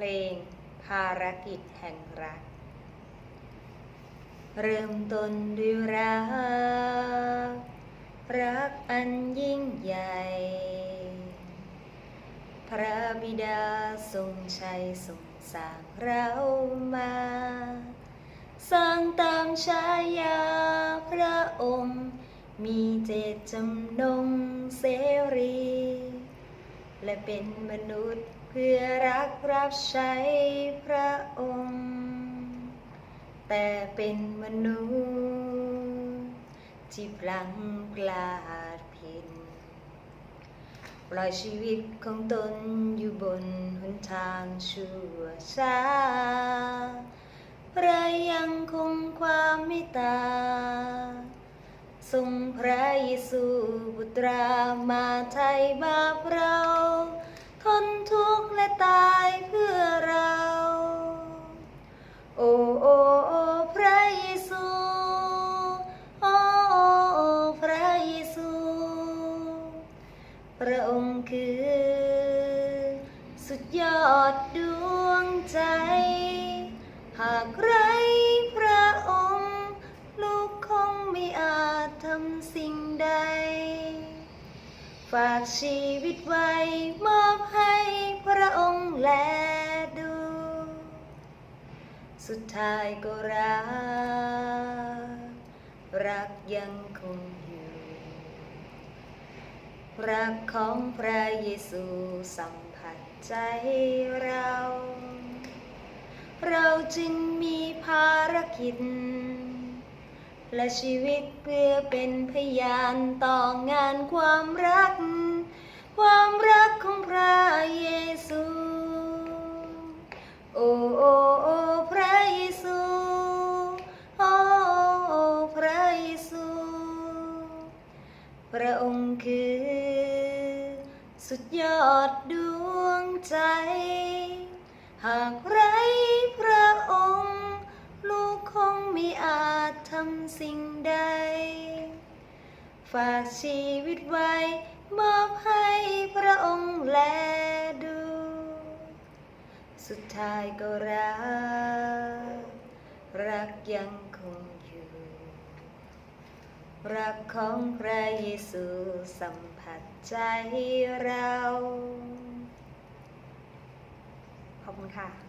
เพลงภารกิจแห่งรัก เริ่มต้นด้วยรัก รักอันยิ่งใหญ่ พระบิดาทรงชัยทรงสร้างเรามาสร้างตามฉายาพระองค์ มีเจตจำนงเส และเป็นมนุษย์เพื่อรักรับใช้พระองค์ แต่เป็นมนุษย์ที่พลังพลาดผิดปล่อยชีวิตของตนอยู่บนหนทางชั่วช้าพระยังคงความเมตตา ทรงพระเยซูบุตรามาไทยบาปเรา นทุกข์และตายเพื่อเรา โอ้โอ้โอ้พระเยซูโอ้โอ้โอ้พระเยซูพระองค์คือ สุดยอดดวงใจ หากไรพระองค์ ลูกคงไม่อาจทำสิ่งใด ฝากชีวิตไว้มอบให้พระองค์แลดู สุดท้ายก็รัก รักยังคงอยู่ รักของพระเยซูสัมผัสใจเรา เราจึงมีภารกิจและชีวิตเพื่อเป็นพยานต่องานความรัก ระองค์คือ สุดยอดดวงใจ หากไรพระองค์ ลูกคงไม่อาจทำสิ่งใด ฝากชีวิตไว้มอบให้พระองค์แลดู สุดท้ายก็รัก รักยังคงอย รักของพระเยซูสัมผัสใจเรา ขอบคุณค่ะ